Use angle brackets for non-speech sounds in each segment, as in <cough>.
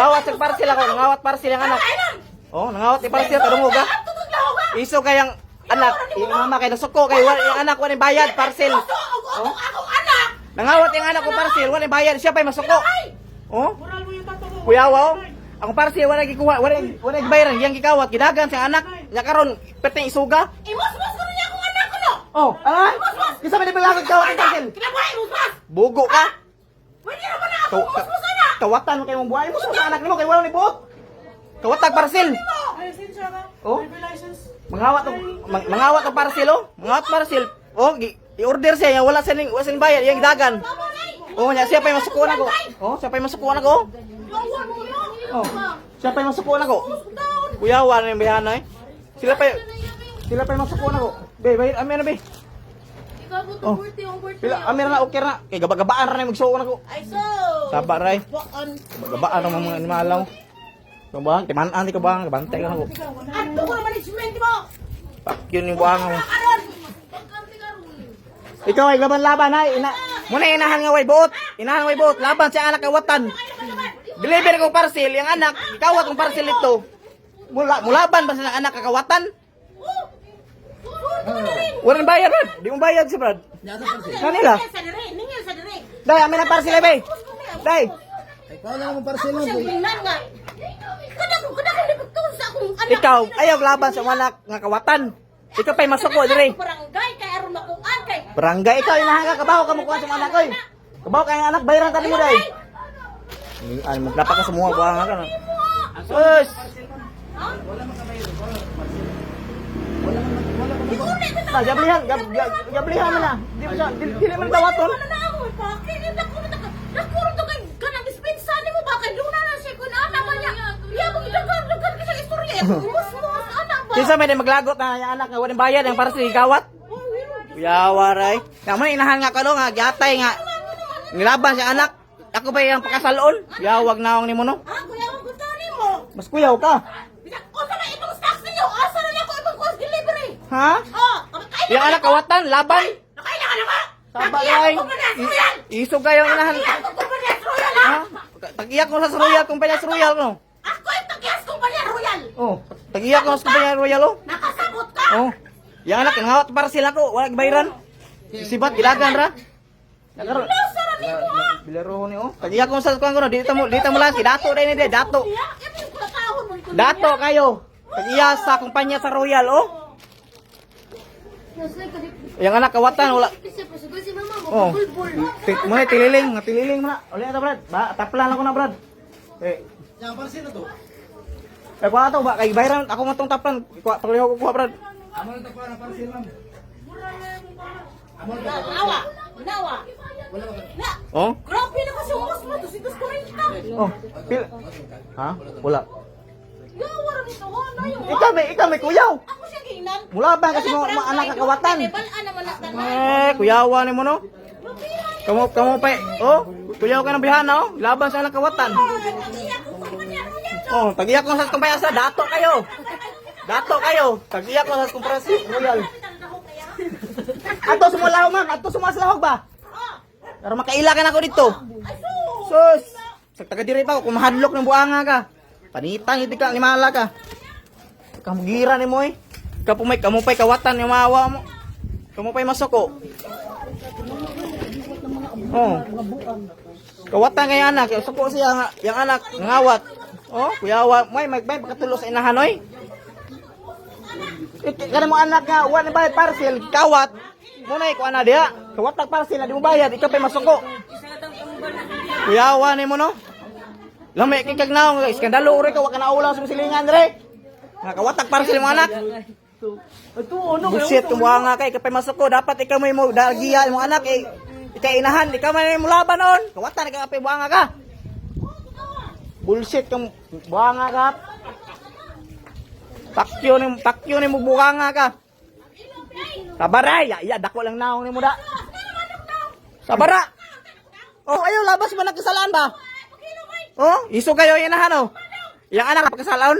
Nangawat sa parcel ako, nangawat parcel ang anak. Oh, nangawat yung parcel kadungog ha. Iso kayang anak, yung mama kay nasuko kay wala yung anak wala bayad parcel. Anak. Nangawat yung anak ko parcel, wala bayad, siya pa masuko. Oh, kuyawa oh. Ang parcel wala gikuha, wala wala bayaran, yang gikawat gidagan sa anak. Ya karon perting isuga. Imusmus ko niya akong anak ko no. Oh, ah? Kisa man di balagad kawat parcel. Kinabuhay, imusmus. Bugo ka. Naman na ako imusmus. Kawatan kay mong buhay mo sa anak nimo kay wala ni buot. Kawatag parcel. Oh? Mangawat ang mang, mangawat ang parcel oh. Mangawat parcel. Oh, i-order siya, wala sa ning wala sa bayad, yang dagan. Oh, nya siya pa masukuan ako. Oh, siya pa masukuan ako. Oh. Siya pa masukuan ako. Kuya, wala na yung bayana eh. Sila pa sila pa masukuan ako. Be, bayad amin na be. Ikaw po Oh. birthday, ang birthday. Pila amin na okay na. Kay gabagabaan ra na magsuon ako. Ay so. Saba ray. Bukan. Gabagabaan ra mga animalaw. Kabang, timanan di ka bang, kabantay ka na ko. Ato ko management mo. Pak yun yung buhang mo. Aron. Pagkanti ka ron. Ikaw ay laban-laban ay ina. Muna inahan nga way buot. Inahan way buot. Laban sa anak kawatan. Deliver ko parcel yung anak. Ikawat ang parcel ito. Mula mulaban ba sa anak kakawatan? Walang bayad, Brad. Di mo bayad si Brad. Kanila. Day, amin ang parcel, be. Day. Ikaw na naman parcel mo. Ko ko. Ikaw, ayaw laban sa anak nga kawatan. Ikaw pa'y masuko, dire. Barangay kay aron makuan kay. Barangay, ikaw inahan ka kabaho ka mukuha sa anak ko. Kabaho ka yung anak, bayaran ka mo, day. Ay, magdapat ka sa mga buhang ka na. Sus! Iuli ko Na, gablihan, gab, gab, gablihan mo na. Di mo siya, di- dili man dawaton. Ano na ako eh, bakit? Hindi ko na Nakuro to kay kanang dispensa ni mo ba kay Luna na siya kun ana ba niya. Ya mo dagan dagan ka sa istorya. <laughs> Mus mus ana ba? Kinsa may maglagot na yung anak nga walang bayad ang para sa igawat. Kuyawa ray. Kamo inahan nga kalo nga giatay nga nilaban sa anak. Ako ba yung pakasalon? Yawag na akong nimo no. Ah, kuya mo gusto nimo. Mas kuyaw ka. Ha? Oh, kakain Yung anak kawatan, laban. Nakailangan na ba? Saba Tagiyak ray. ko pa na royal. Isog kayo inahan. Tagiyak ko na royal ha. Tagiyak sa Royal, sa Royal no. Ako yung tagiyak ko na royal. Oh, tagiyak mo sa kumpanya Royal oh. Nakasabot ka. Oh. Yung anak ngawat para sila ko, wala bayran. Sibat gilagan ra. Nagaro. Na? Bilaro ni oh. Tagiyak mo sa kuan ko no, dito mo dito mo lang si Dato dai ni Dato. Dato kayo. Tagiya sa kumpanya sa Royal oh. Yang anak kawatan wala. Oh. bulbul. Tik mo na tililing, nga tililing mo na. Uli na Brad. Ba, taplan ako na Brad. Eh, Yang na to. eh kuha to ba kay bayran ako matong taplan. Kuha pagliho ko kuha Brad. Amo na to pa na parcel ma'am. Nawa, nawa. Wala ba? Na, Oh. grabe na kasi umas mo, tusitos ko rin kita. Oh. Pil. Ha? Wala. Gawa rin ito, ha, na yung Ikaw may ikaw may kuyaw. Ginan. Mula ba kasi mga anak kakawatan? Eh, kuyawa ni mo no. Kamu kamu pa. Oh, kuyaw ka ng bihana oh. Laban sa anak kawatan. Oh, tagiyak ko sa kumpanya sa dato kayo. Dato kayo. Tagiyak ko sa kumpanya Royal. Ato sumulahog ma'am, ato sumaslahog ba? Para makaila ka na ako dito. Sus! Sa taga diri pa ako, kung mahadlok ng buanga ka. Panitang hindi ka, limala ka. Kamugira ni mo eh. Kapumay, kamupay kawatan yung maawa mo. Kamupay masoko. Oh. Kawatan kay anak, suko siya nga, yung anak, ngawat. Oh, kuyawa, may may may pakatulo sa inahanoy. Kana mo anak nga, wa na bayad parcel, kawat. Muna ko ana diha. Kawat tag parcel na di mo bayad, ikaw pay masuko. Kuyawa ni mo no. Lami kay kag naong iskandalo uri ka wa ka na ulaw sa silingan dire. Nga parcel mo anak. Ito, ano kayo? Bullshit kung mga nga kay kapay masuko, dapat ikaw may mo dagiya mo anak eh. Ikay inahan, ikaw may mo laban noon. Kawatan ka kapay buanga ka. Bullshit kang buanga ka. Pakyo ni pakyo ni mo buanga ka. Sabaray, ya, ya dako lang naong ni mo da. Sabara. Oh, ayo labas ba nagkasalaan ba? Oh, iso kayo inahan oh. Yang anak pagkasalaan.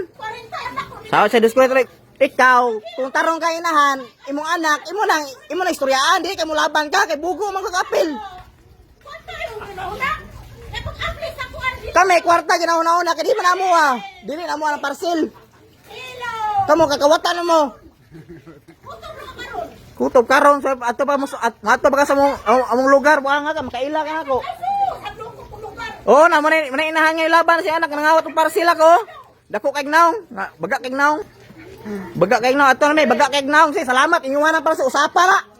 Sa sa diskwet like, ikaw, kung tarong ka inahan, imong anak, imo nang imo nang istoryaan, di kay mo laban ka kay bugo man ka kapil. Kami, kwarta, ginauna-una. Kaya di man amo ah. Dili na mo ang parcel. Kamo, kakawatan na mo. Kutob na ka karon. Sa ato pa mo at ato ka sa among among lugar wa nga ka makaila ka ako. Ay, sus! Hadlong ko kulugan. Oh, na man man inahan nga laban si anak nangawat og parcel ako. Dako kay naong, baga kay naong. Baga kay naong ato na may baga kay naong si salamat inyuhan na para sa usapa la.